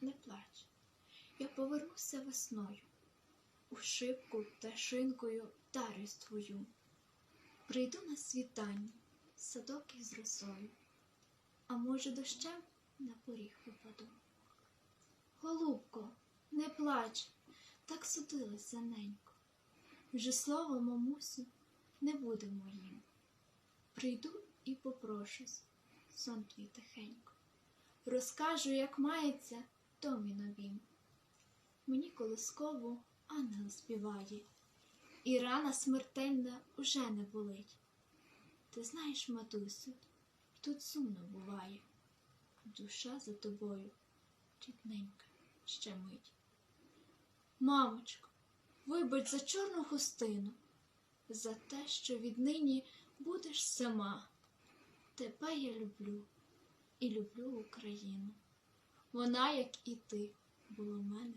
не плач. Я повернуся весною, у шибку пташинкою дарюсь твою. Прийду на світанні, садок із росою, а може, дощем на поріг упаду. Голубко, не плач, так судилося ненько. Вже слово, мамусю, не буде моїм. Прийду і попрошусь, сон твій тихенько. Розкажу, як мається домі новім. Мені колисково ангел співає, і рана смертельна уже не болить. Ти знаєш, матусю, тут сумно буває. Душа за тобою чітненька ще мить. Мамочко, вибач за чорну хустину, за те, що віднині будеш сама. Тебе я люблю і люблю Україну. Вона, як і ти, була в мене